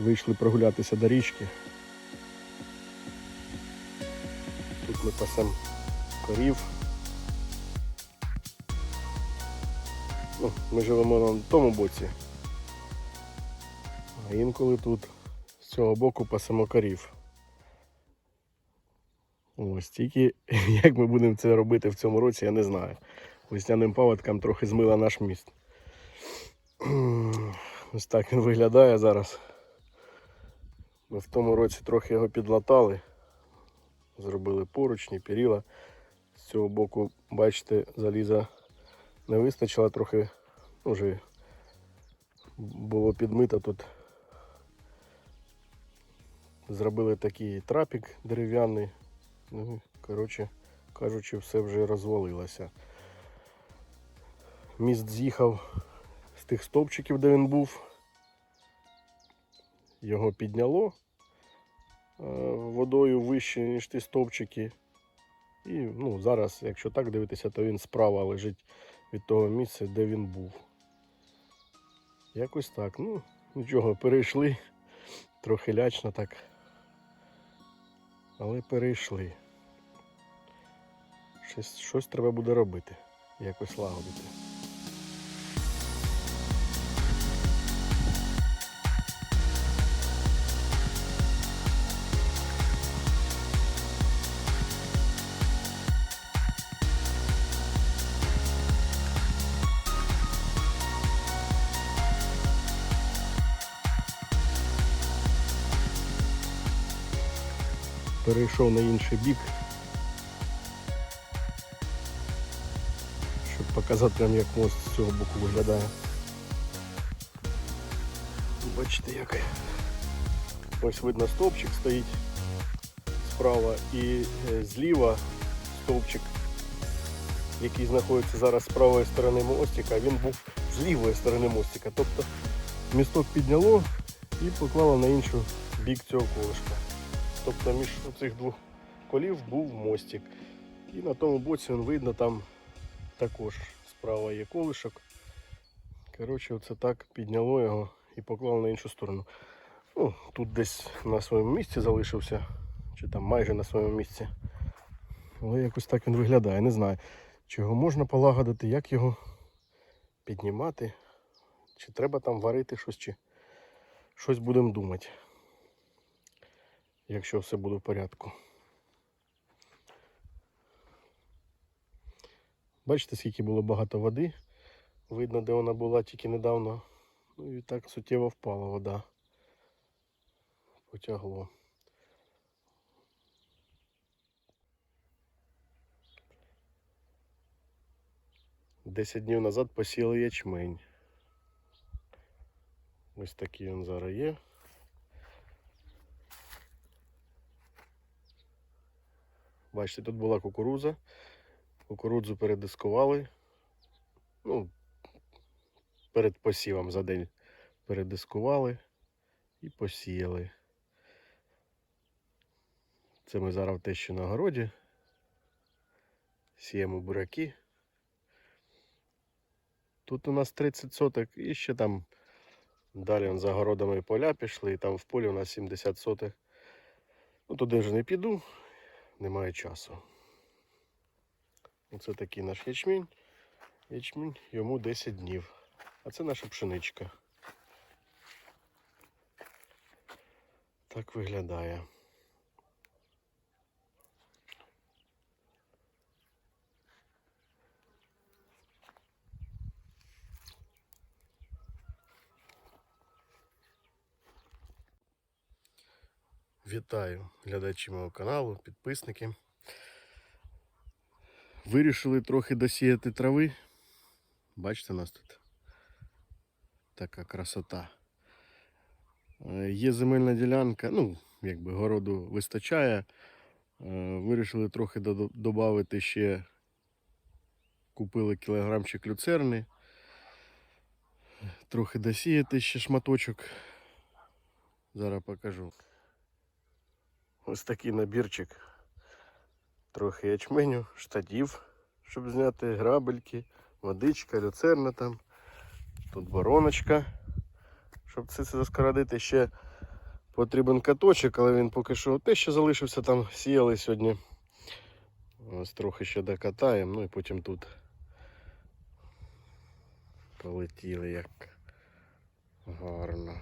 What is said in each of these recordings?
Вийшли прогулятися до річки. Тут ми пасемо корів. Ну, ми живемо на тому боці. А інколи тут з цього боку пасемо корів. Ось тільки як ми будемо це робити в цьому році, я не знаю. Весняним паводкам трохи змила наш міст. Ось так він виглядає зараз. Ми в тому році трохи його підлатали. Зробили поручні, перила. З цього боку, бачите, заліза не вистачило трохи. ну, Вже було підмито тут. Зробили такий трапік дерев'яний. Ну, коротше кажучи, все вже розвалилося. Міст з'їхав з тих стовпчиків, де він був. Його підняло е, водою вище, ніж ті стовпчики. І ну, зараз, якщо так дивитися, то він справа лежить від того місця, де він був. Якось так. Ну, нічого, перейшли. Трохи лячно так. Але перейшли. Щось, щось треба буде робити. Якось лагодити. Перейшов на інший бік. Щоб показати вам, як мост з цього боку виглядає. Бачите як. Ось видно стовпчик стоїть справа і е, зліва стовпчик, який знаходиться зараз з правої сторони мостика, він був з лівої сторони мостика. Тобто місток підняло і поклало на інший бік цього колишка. Тобто між цих двох колів був мостик. І на тому боці він видно там також справа є колишок. Коротше, оце так підняло його і поклало на іншу сторону. Ну, тут десь на своєму місці залишився, чи там майже на своєму місці. Але якось так він виглядає. Не знаю, чи його можна полагодити, як його піднімати, чи треба там варити щось, чи щось будемо думати, якщо все буде в порядку. Бачите, скільки було багато води. Видно, де вона була тільки недавно. Ну і так суттєво впала вода. Потягло. Десять днів назад посіяли ячмень. Ось такий він зараз є. Бачите, тут була кукуруза. Кукурудзу передискували. Ну, перед посівом за день передискували і посіяли. Це ми зараз те, що на городі. Сіємо буряки. Тут у нас 30 соток і ще там далі он за городами поля пішли, і там в полі у нас 70 соток. Ну туди вже не піду, немає часу. Оце такий наш ячмінь. Ячмінь йому 10 днів. А це наша пшеничка. Так виглядає. Вітаю глядачі мого каналу, підписники. Вирішили трохи досіяти трави. Бачите, у нас тут така красота. Е, Є земельна ділянка, ну, якби городу вистачає. Е, Вирішили трохи додати ще, купили кілограмчик люцерни. Трохи досіяти ще шматочок. Зараз покажу. Ось такий набірчик. Трохи ячменю, штатів, щоб зняти грабельки, водичка, люцерна там. Тут вороночка, щоб це, це заскородити. Ще потрібен каточок, але він поки що те, що залишився там, сіяли сьогодні. Ось трохи ще докатаємо, ну і потім тут полетіли як гарно.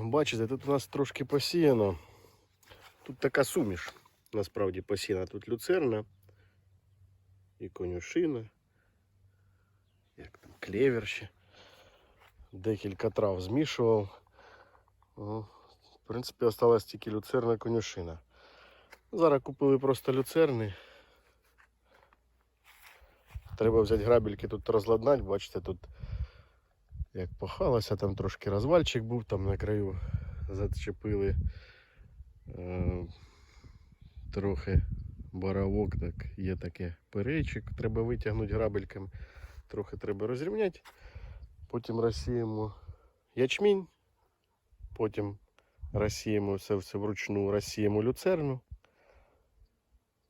Бачите, тут у нас трошки посіяно. Тут така суміш, насправді посіяна. Тут люцерна і конюшина. Як там, клевер ще. Декілька трав змішував. О, в принципі, осталась тільки люцерна конюшина. Зараз купили просто люцерни. Треба взяти грабельки тут розладнати, бачите, тут як пахалося, там трошки розвальчик був, там на краю зачепили е, трохи боровок, так є таке перечик, треба витягнути грабельками, трохи треба розрівняти. Потім розсіємо ячмінь, потім розсіємо все, все вручну, розсіємо люцерну,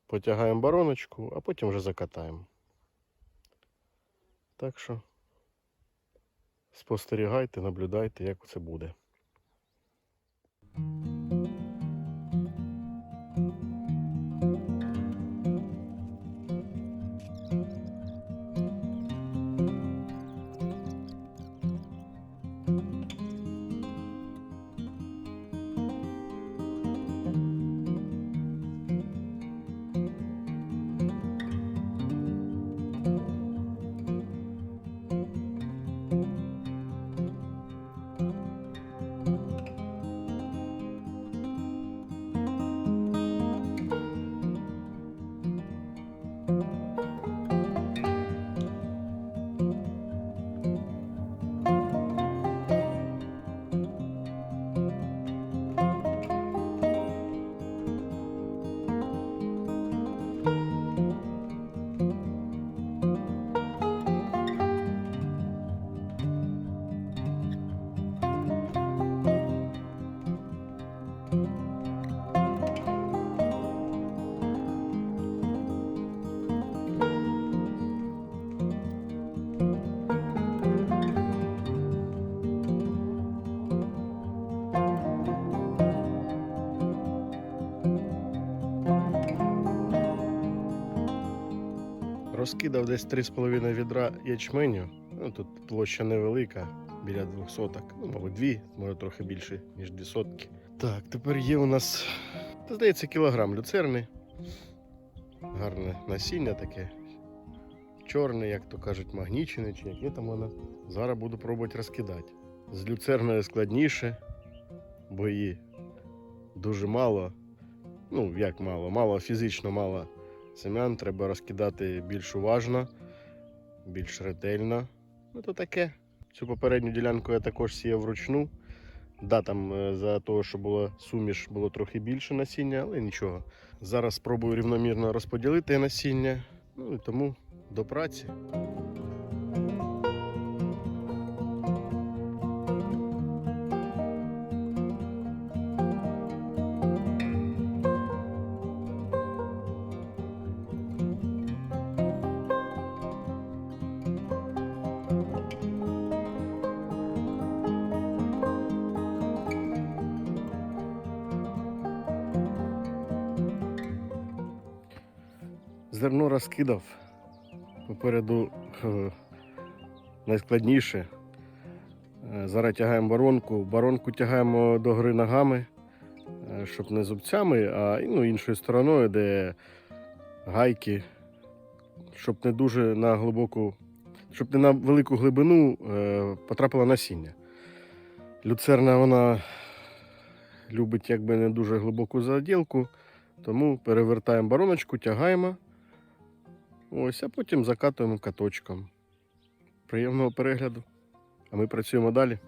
потягаємо бароночку, а потім вже закатаємо. Так що спостерігайте, наблюдайте, як це буде. Розкидав десь 3,5 відра ячменю. Ну, тут площа невелика, біля 200 соток. Ну, мабуть, дві, може трохи більше, ніж дві сотки. Так, тепер є у нас, здається, кілограм люцерни. Гарне насіння таке. Чорне, як то кажуть, магнічене, чи яке там воно. Зараз буду пробувати розкидати. З люцерною складніше, бо її дуже мало. Ну, як мало, мало фізично мало семян треба розкидати більш уважно, більш ретельно. Ну то таке. Цю попередню ділянку я також сіяв вручну. Да, там е, за того, що була суміш, було трохи більше насіння, але нічого. Зараз спробую рівномірно розподілити насіння. Ну і тому до праці. Зерно розкидав. Попереду е, найскладніше. Е, Зараз тягаємо баронку. Баронку тягаємо до гори ногами, е, щоб не зубцями, а ну, іншою стороною, де гайки, щоб не дуже на глибоку, щоб не на велику глибину потрапило насіння. Люцерна вона любить якби не дуже глибоку заділку, тому перевертаємо бароночку, тягаємо. Ось, а потім закатуємо каточком. Приємного перегляду. А ми працюємо далі.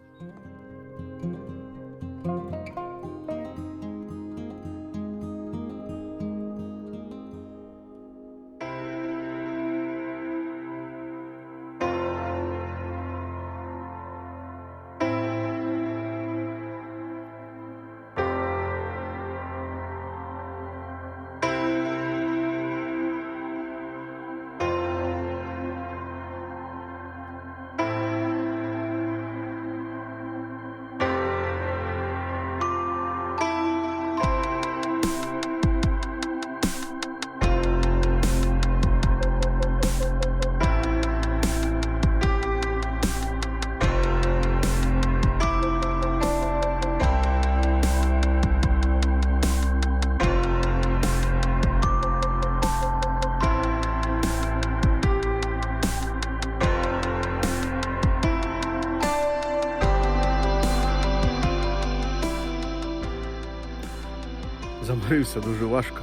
Розбрився дуже важко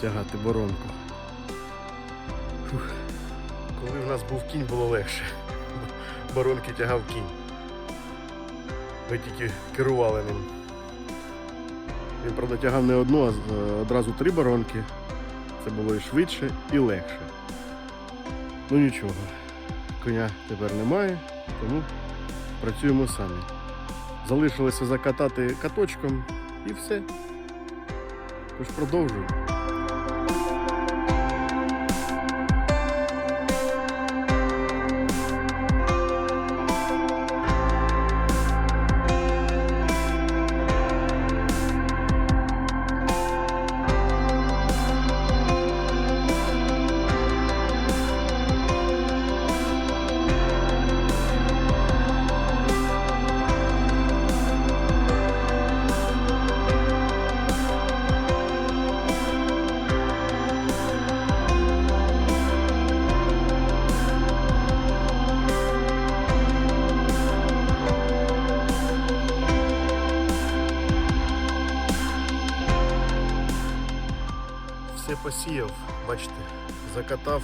тягати боронку. Фух. Коли в нас був кінь, було легше. Боронки тягав кінь. Ми тільки керували ним. Він, правда, тягав не одну, а одразу три боронки. Це було і швидше, і легше. Ну нічого, коня тепер немає, тому працюємо самі. Залишилося закатати каточком і все. Тож продовжуємо. Посіяв, бачите, закатав.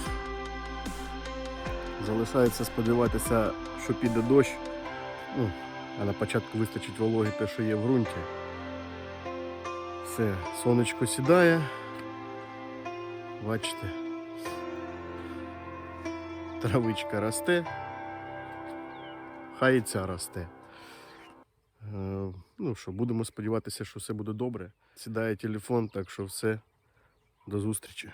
Залишається сподіватися, що піде дощ. Ну, а на початку вистачить вологи те, що є в ґрунті. Все, сонечко сідає. Бачите. Травичка росте. Хай і ця росте. Е, Ну що, будемо сподіватися, що все буде добре. Сідає телефон, так що все. До зустрічі.